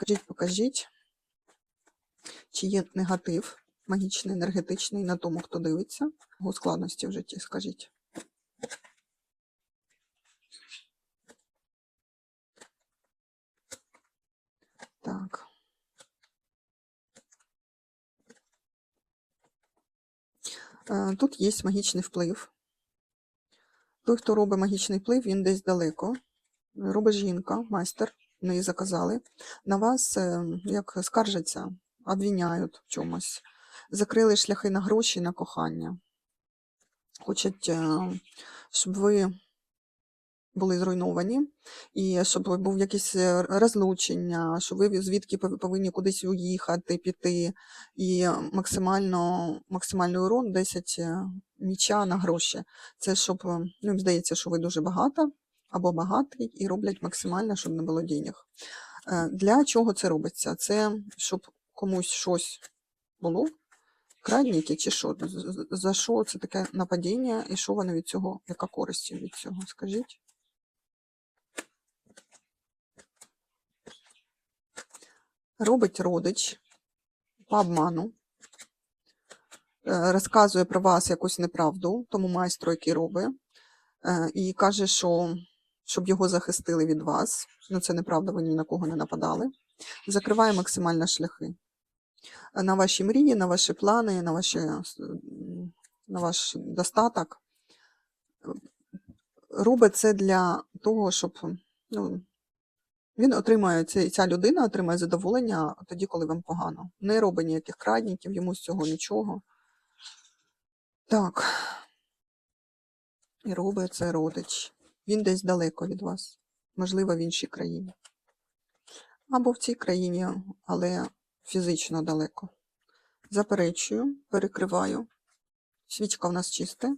Скажіть, покажіть, чи є негатив магічний, енергетичний на тому, хто дивиться, у складності в житті, скажіть. Так. Е, Тут є магічний вплив. Той, хто робить магічний вплив, він десь далеко. Робить жінка, майстер, в неї заказали. На вас е, як скаржаться, обвиняють в чомусь. Закрили шляхи на гроші, на кохання. Хочуть, е, щоб ви були зруйновані, і щоб був якесь е, розлучення, що ви звідки повинні кудись уїхати, піти. І максимально, максимальний урон 10 е, міча на гроші. Це щоб, ну, їм здається, що ви дуже багата або багатий, і роблять максимально, щоб не було денег. Е, Для чого це робиться? Це щоб комусь щось було, крадніки чи що? За що це таке нападіння, і що вони від цього, яка користь від цього? Скажіть? Робить родич по обману, е, розказує про вас якусь неправду, тому майстру, який робить, е, і каже, що щоб його захистили від вас. Ну, це неправда, ви ні на кого не нападали. Закриває максимально шляхи на ваші мрії, на ваші плани, на, ваші, на ваш достаток. Робить це для того, щоб ну, він отримає, ця людина отримає задоволення тоді, коли вам погано. Не робить ніяких крадників, йому з цього нічого. Так. І робить це родич. Він десь далеко від вас, можливо, в іншій країні. Або в цій країні, але фізично далеко. Заперечую, перекриваю. Свічка в нас чиста.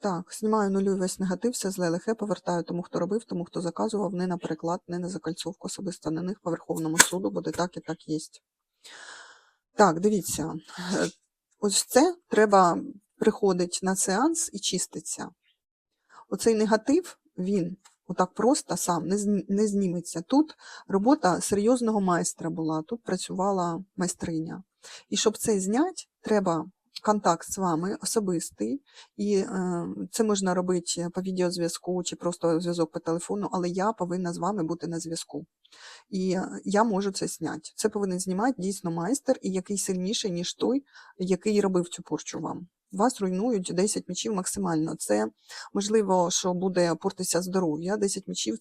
Так, знімаю нулю весь негатив, все зле лихе, повертаю тому, хто робив, тому, хто заказував, не на переклад, не на закальцовку, особисто на них по Верховному суду, буде так і так є. Так, дивіться, ось це треба приходить на сеанс і чиститься. Оцей негатив, він отак просто сам не, зніметься. Тут робота серйозного майстра була, тут працювала майстриня. І щоб це зняти, треба контакт з вами особистий, і е, це можна робити по відеозв'язку чи просто зв'язок по телефону, але я повинна з вами бути на зв'язку. І е, я можу це зняти. Це повинен знімати дійсно майстер, і який сильніший, ніж той, який робив цю порчу вам. Вас руйнують 10 мічів максимально. Це можливо, що буде портитися здоров'я. 10 мічів